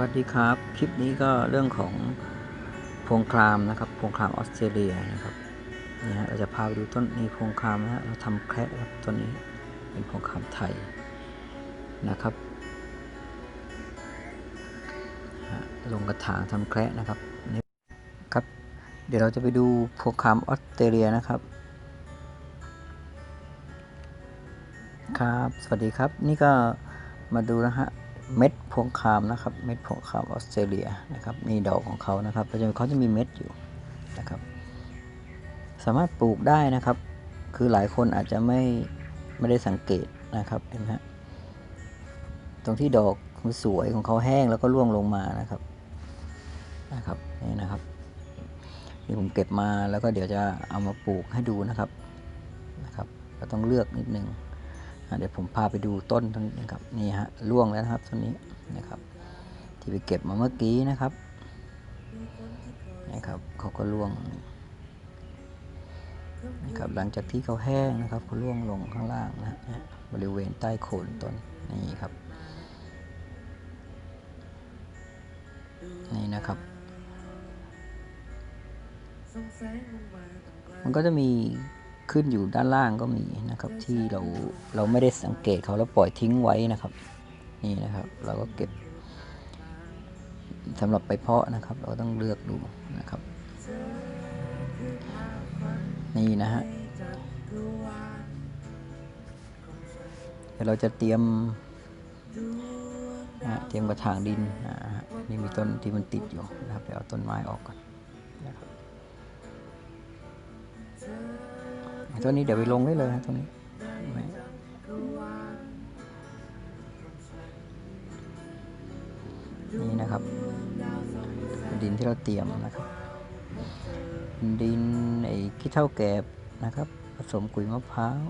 วัสดีครับ คลิปนี้ก็เรื่องของพงครามนะครับพงครามออสเตรเลียนะครับนี่ฮะเราจะพาไปดูต้นนี้พงครามนะฮะเราทำแคระครับต้นนี้เป็นพงครามไทยนะครับลงกระถางทำแคระนะครับนี่ครับ เดี๋ยวเราจะไปดูพงครามออสเตรเลียนะครับ ครับ สวัสดีครับนี่ก็มาดูนะฮะ เม็ดพวงคามนะครับ เม็ดพวงคามออสเตรเลียนะครับนี่ดอกของเขานะครับก็จะเขาจะมีเม็ดอยู่นะครับ สามารถปลูกได้นะครับ คือหลายคนอาจจะไม่ไม่ได้สังเกตนะครับเห็นไหมตรงที่ดอกสวยของเขาแห้งแล้วก็ร่วงลงมานะครับนะครับนี่นะครับนี่ผมเก็บมาแล้วก็เดี๋ยวจะเอามาปลูกให้ดูนะครับนะครับเราต้องเลือกนิดนึง เดี๋ยวผมพาไปดูต้นตรงนี้นะครับนี่ฮะร่วงแล้วนะครับต้นนี้นะครับ ที่ไปเก็บมาเมื่อกี้นะครับนะครับเขาก็ร่วงนะครับหลังจากที่เขาแห้งนะครับเขาร่วงลงข้างล่างนะฮะบริเวณใต้โคนต้นนี่ครับ นี่นะครับ มันก็จะมี ขึ้นอยู่ด้านล่างก็มีนะครับ ที่เราเราไม่ได้สังเกตเขาแล้วปล่อยทิ้งไว้นะครับ นี่นะครับ เราก็เก็บสำหรับไปเพาะนะครับ เราต้องเลือกดูนะครับ นี่นะฮะเดี๋ยวเราจะเตรียมนะฮะเตรียมกระถางดินนะฮะนี่มีต้นที่มันติดอยู่นะครับเดี๋ยวเอาต้นไม้ออกก่อนนะครับ ตัวนี้เดี๋ยวไปลงได้เลยนะตัวนี้นี่นะครับ ดินที่เราเตรียมนะครับ ดินไอ้ขี้เท่าแกบนะครับ ผสมกุยมะพร้าว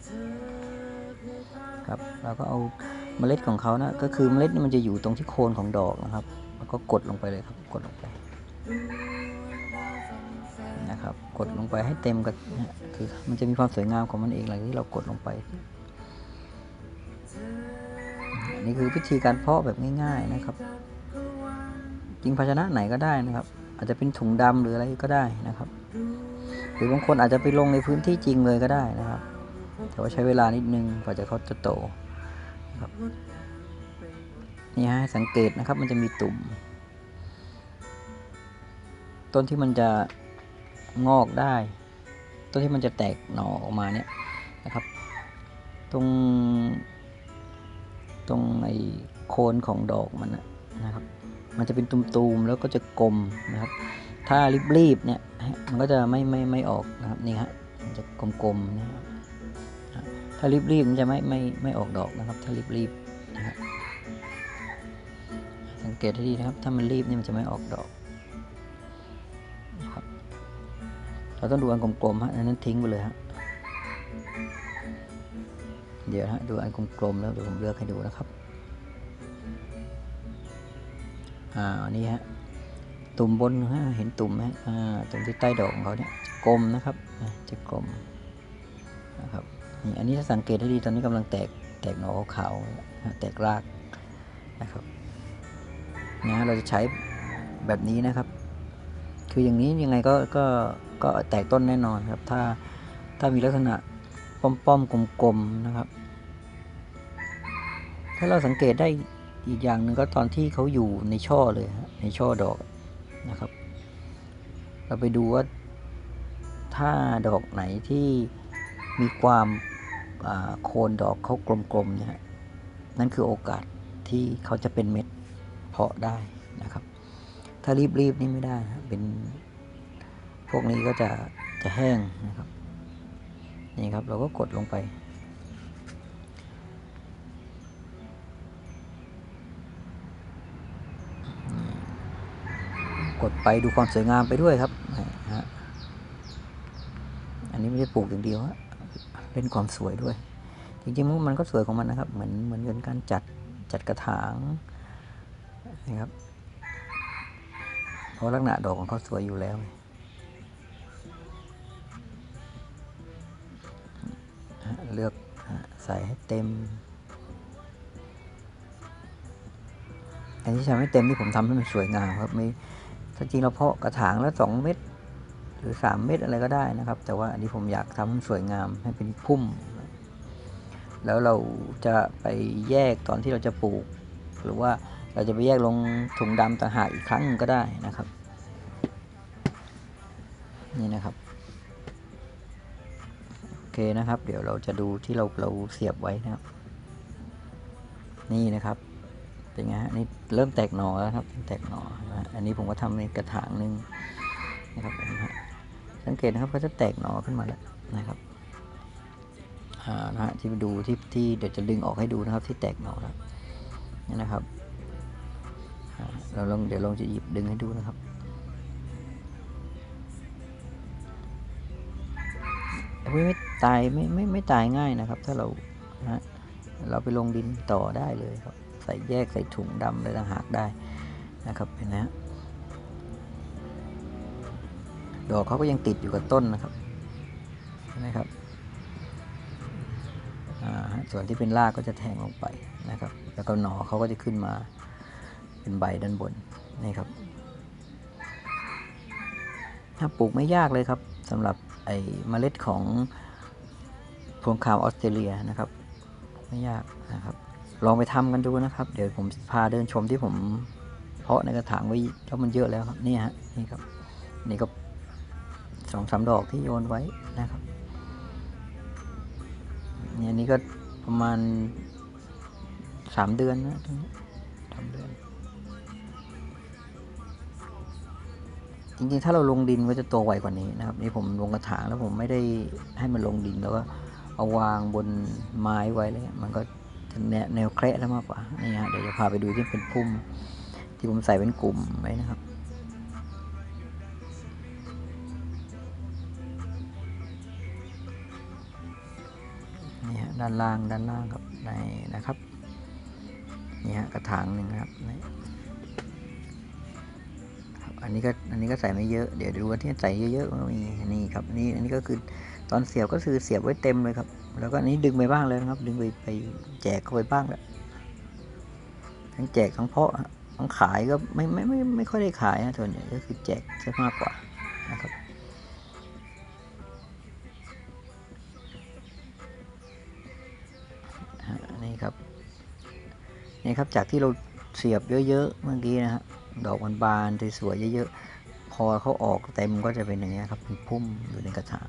ครับเราก็เอาเมล็ดของเขานะก็คือเมล็ดนี่มันจะอยู่ตรงที่โคนของดอกนะครับ แล้วก็กดลงไปเลยครับกดลงไป กดลงไปให้เต็มกับนะคือมันจะมีความสวยงามของมันเองหลังที่เรากดลงไปนี่คือวิธีการเพาะแบบง่าย ๆนะครับ จริงภาชนะไหนก็ได้นะครับ อาจจะเป็นถุงดำหรืออะไรก็ได้นะครับ หรือบางคนอาจจะไปลงในพื้นที่จริงเลยก็ได้นะครับ แต่ว่าใช้เวลานิดนึงกว่าจะเขาจะโตนะครับนี่ฮะสังเกตนะครับมันจะมีตุ่ม ต้นที่มันจะ งอกได้ต้นที่มันจะแตกหน่อออกมาเนี่ยนะครับ ตรงตรงไอ้โคนของดอกมันนะนะครับ มันจะเป็นตุ่มๆแล้วก็จะกลมนะครับ ถ้ารีบๆเนี่ยมันก็จะไม่ไม่ไม่ออกนะครับนี่ฮะมันจะกลมๆนะครับถ้ารีบๆมันจะไม่ไม่ไม่ออกดอกนะครับ ถ้ารีบๆนะครับสังเกตให้ดีนะครับ ถ้ามันรีบนี่มันจะไม่ออกดอก เราต้องดูอันกลมๆฮะอันนั้นทิ้งไปเลยฮะเดี๋ยวฮะดูอันกลมๆแล้วเดี๋ยวผมเลือกให้ดูนะครับอ่าอันนี้ฮะตุ่มบนฮะเห็นตุ่มไหมอ่าตรงที่ใต้ดอกของเขาเนี่ยจะกลมนะครับจะกลมนะครับนี่อันนี้ถ้าสังเกตให้ดีตอนนี้กำลังแตกแตกหน่อขาวแตกรากนะครับนะฮะเราจะใช้แบบนี้นะครับ คืออย่างนี้ยังไงก็ก็ก็แตกต้นแน่นอนครับ ถ้าถ้ามีลักษณะป้อมๆกลมๆนะครับ ถ้าเราสังเกตได้อีกอย่างหนึ่งก็ตอนที่เขาอยู่ในช่อเลยในช่อดอกนะครับ เราไปดูว่าถ้าดอกไหนที่มีความโคนดอกเขากลมๆเนี่ยนั่นคือโอกาสที่เขาจะเป็นเม็ดเพาะได้นะครับ ถ้ารีบๆนี่ไม่ได้เป็นพวกนี้ก็จะจะแห้งนะครับ นี่ครับเราก็กดลงไปกดไปดูความสวยงามไปด้วยครับ อันนี้ไม่ได้ปลูกอย่างเดียวฮะเล่นความสวยด้วย จริงๆมันก็สวยของมันนะครับ เหมือนเหมือนเป็นการจัดจัดกระถางนะครับ เพราะลักษณะดอกของเขาสวยอยู่แล้ว เลือกใส่ให้เต็ม อันที่ทำให้เต็มที่ผมทำให้มันสวยงามครับไม่ถ้าจริงเราเพาะกระถางละสองเม็ดหรือสามเม็ดอะไรก็ได้นะครับ แต่ว่าอันนี้ผมอยากทำให้มันสวยงามให้เป็นพุ่ม แล้วเราจะไปแยกตอนที่เราจะปลูก หรือว่า เราจะไปแยกลงถุงดำต่างหากอีกครั้งก็ได้นะครับ นี่นะครับโอเคนะครับ เดี๋ยวเราจะดูที่เราเราเสียบไว้นะครับ นี่นะครับเป็นไงฮะนี่เริ่มแตกหน่อแล้วครับแตกหน่อนะฮะอันนี้ผมก็ทำในกระถางหนึ่งนะครับฮะสังเกตนะครับก็จะแตกหน่อขึ้นมาแล้วนะครับอ่านะฮะที่ไปดูที่ที่เดี๋ยวจะดึงออกให้ดูนะครับที่แตกหน่อแล้วนี่นะครับ เราลองเดี๋ยวลองจะหยิบดึงให้ดูนะครับ ไม่ไม่ตายไม่ไม่ไม่ตายง่ายนะครับ ถ้าเรานะฮะเราไปลงดินต่อได้เลยครับ ใส่แยกใส่ถุงดำอะไรต่างหากได้นะครับเห็นไหมฮะดอกเขาก็ยังติดอยู่กับต้นนะครับเห็นไหมครับส่วนที่เป็นรากก็จะแทงลงไปนะครับ แล้วก็หนอเขาก็จะขึ้นมา เป็นใบด้านบนนี่ครับ ถ้าปลูกไม่ยากเลยครับสำหรับไอ้เมล็ดของพวงคาวออสเตรเลียนะครับ ไม่ยากนะครับ ลองไปทำกันดูนะครับ เดี๋ยวผมพาเดินชมที่ผมเพาะในกระถางไว้แล้วมันเยอะแล้วครับนี่ฮะนี่ครับนี่ก็สองสามดอกที่โยนไว้นะครับเนี่ยนนี้ก็ประมาณสามเดือนนะตรงนี้ จริงๆ ถ้าเราลงดินก็จะโตไวกว่านี้นะครับ นี่ผมลงกระถางแล้วผมไม่ได้ให้มันลงดินแล้วก็เอาวางบนไม้ไว้เลย มันก็จะแนวแคระแล้วมากกว่า นี่ฮะ เดี๋ยวจะพาไปดูที่เป็นพุ่ม ที่ผมใส่เป็นกลุ่มไว้นะครับนี่ฮะด้านล่างด้านล่างครับในนะครับนี่ฮะกระถางหนึ่งครับนี่ครับ อันนี้ก็อันนี้ก็ใส่ไม่เยอะเดี๋ยวดูว่าที่ใส่เยอะๆก็มีนี่ครับนี่อันนี้ก็คือตอนเสียบก็คือเสียบไว้เต็มเลยครับ แล้วก็อันนี้ดึงไปบ้างเลยนะครับ ดึงไปไปแจกเข้าไปบ้างแล้วทั้งแจกทั้งเพาะทั้งขายก็ไม่ไม่ไม่ไม่ค่อยได้ขายนะส่วนใหญ่ก็คือแจกซะมากกว่านะครับนี่ครับนี่ครับจากที่เราเสียบเยอะๆเมื่อกี้นะฮะ ดอกมันบานสวยๆเยอะๆ พอเขาออกเต็มก็จะเป็นอย่างนี้ครับเป็นพุ่มอยู่ในกระถาง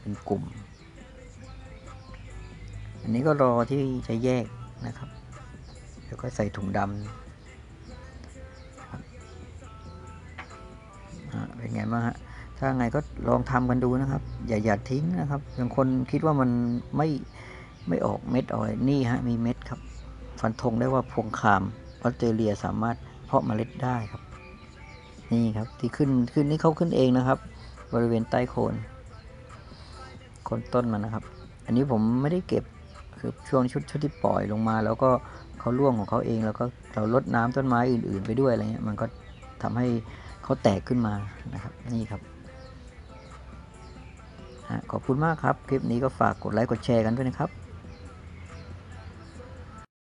เป็นกลุ่ม อันนี้ก็รอที่จะแยกนะครับเดี๋ยวก็ใส่ถุงดำเป็นไงบ้างฮะถ้าไงก็ลองทำกันดูนะครับ อย่าอย่าทิ้งนะครับบางคนคิดว่ามันไม่ไม่ออกเม็ดออกอะไรนี่ฮะมีเม็ดครับ ฟันธงได้ว่าพวงคามออสเตรเลียสามารถ เพาะเมล็ดได้ครับ นี่ครับที่ขึ้นขึ้นนี่เขาขึ้นเองนะครับ บริเวณใต้โคนโคนต้นมันนะครับ อันนี้ผมไม่ได้เก็บคือช่วงชุดชุดที่ปล่อยลงมา แล้วก็เขาร่วงของเขาเองแล้วก็เราลดน้ำต้นไม้อื่น ๆ ไปด้วยอะไรเงี้ยมันก็ทำให้เขาแตกขึ้นมานะครับ นี่ครับขอบคุณมากครับ คลิปนี้ก็ฝากกดไลค์กดแชร์กันด้วยนะครับ